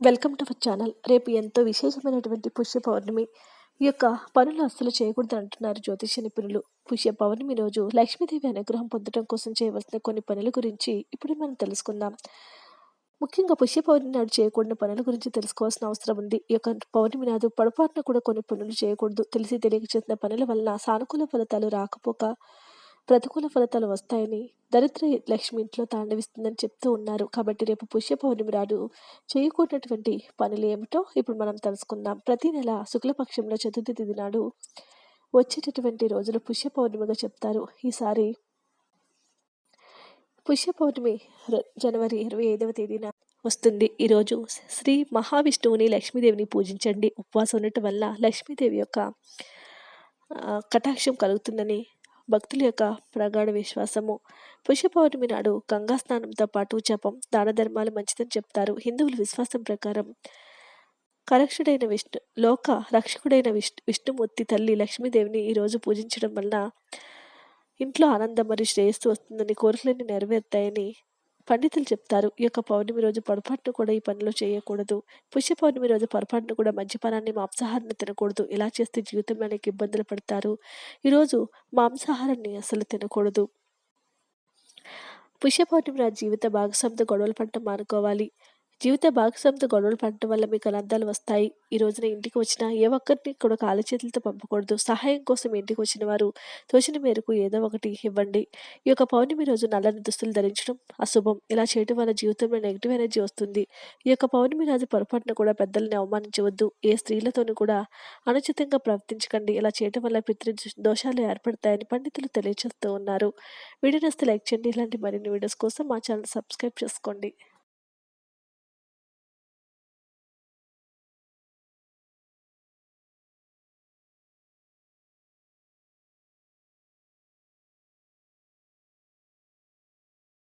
Welcome to our channel. రేపు ఎంతో విశేషమైనటువంటి పుష్య పౌర్ణమి ఈ యొక్క పనులు అస్సలు చేయకూడదు అంటున్నారు జ్యోతిష నిపుణులు. పుష్య పౌర్ణమి రోజు లక్ష్మీదేవి అనుగ్రహం పొందడం కోసం చేయవలసిన కొన్ని పనుల గురించి ఇప్పుడు మనం తెలుసుకుందాం. ముఖ్యంగా పుష్య పౌర్ణమి నాడు చేయకూడని పనుల గురించి తెలుసుకోవాల్సిన అవసరం ఉంది. ఈ యొక్క పౌర్ణమి నాడు పొరపాటున కూడా కొన్ని పనులు చేయకూడదు. తెలిసి తెలియక చేసిన పనుల వలన సానుకూల ఫలితాలు రాకపోక ప్రతికూల ఫలితాలు వస్తాయని దరిద్ర లక్ష్మి ఇంట్లో తాండవిస్తుందని చెప్తూ ఉన్నారు. కాబట్టి రేపు పుష్య పౌర్ణమి రాడు. చేయకూడనటువంటి పనులు ఏమిటో ఇప్పుడు మనం తెలుసుకుందాం. ప్రతి నెల శుక్లపక్షంలో చతుర్థి తిథి నాడు వచ్చేటటువంటి రోజులు పుష్య పౌర్ణమిగా చెప్తారు. ఈసారి పుష్య పౌర్ణమి జనవరి ఇరవై ఐదవ తేదీన వస్తుంది. ఈరోజు శ్రీ మహావిష్ణువుని లక్ష్మీదేవిని పూజించండి. ఉపవాసం ఉండటం వల్ల లక్ష్మీదేవి యొక్క కటాక్షం కలుగుతుందని భక్తుల యొక్క ప్రగాఢ విశ్వాసము. పుష్య పౌర్ణమి నాడు గంగా స్నానంతో పాటు జపం దాన ధర్మాలు మంచిదని చెప్తారు హిందువుల విశ్వాసం ప్రకారం. కరక్షుడైన విష్ణు లోక రక్షకుడైన విష్ణు విష్ణుమూర్తి తల్లి లక్ష్మీదేవిని ఈరోజు పూజించడం వలన ఇంట్లో ఆనందం మరియు శ్రేయస్సు వస్తుందని కోరికలన్నీ నెరవేరుతాయని పండితులు చెప్తారు ఈ యొక్క పౌర్ణమి రోజు పొరపాటును కూడా ఈ పనులు చేయకూడదు. పుష్య పౌర్ణమి రోజు పొరపాటును కూడా మద్యపానాన్ని మాంసాహారాన్ని తినకూడదు. ఇలా చేస్తే జీవితంలో అనేక ఇబ్బందులు పడతారు. ఈరోజు మాంసాహారాన్ని అసలు తినకూడదు. పుష్య పౌర్ణమి రోజు జీవిత భాగస్వామితో గొడవలు పడటం మానుకోవాలి. జీవిత భాగస్వామితో గొడవలు పడటం వల్ల మీకు అనర్థాలు వస్తాయి. ఈ రోజున ఇంటికి వచ్చిన ఏ ఒక్కరిని కూడా కాలి చేతులతో పంపకూడదు. సహాయం కోసం ఇంటికి వచ్చిన వారు తోచిన మేరకు ఏదో ఒకటి ఇవ్వండి. ఈ యొక్క పౌర్ణమి రోజు నల్లని దుస్తులు ధరించడం అశుభం. ఇలా చేయడం వల్ల జీవితంలో నెగిటివ్ ఎనర్జీ వస్తుంది. ఈ యొక్క పౌర్ణమి రోజు పొరపాటున కూడా పెద్దల్ని అవమానించవద్దు. ఏ స్త్రీలతోనూ కూడా అనుచితంగా ప్రవర్తించకండి. ఇలా చేయడం వల్ల పితృ దోషాలు ఏర్పడతాయని పండితులు తెలియజేస్తూ ఉన్నారు. వీడియో నస్తే లైక్ చేయండి. ఇలాంటి మరిన్ని వీడియోస్ కోసం మా ఛానల్ సబ్స్క్రైబ్ చేసుకోండి.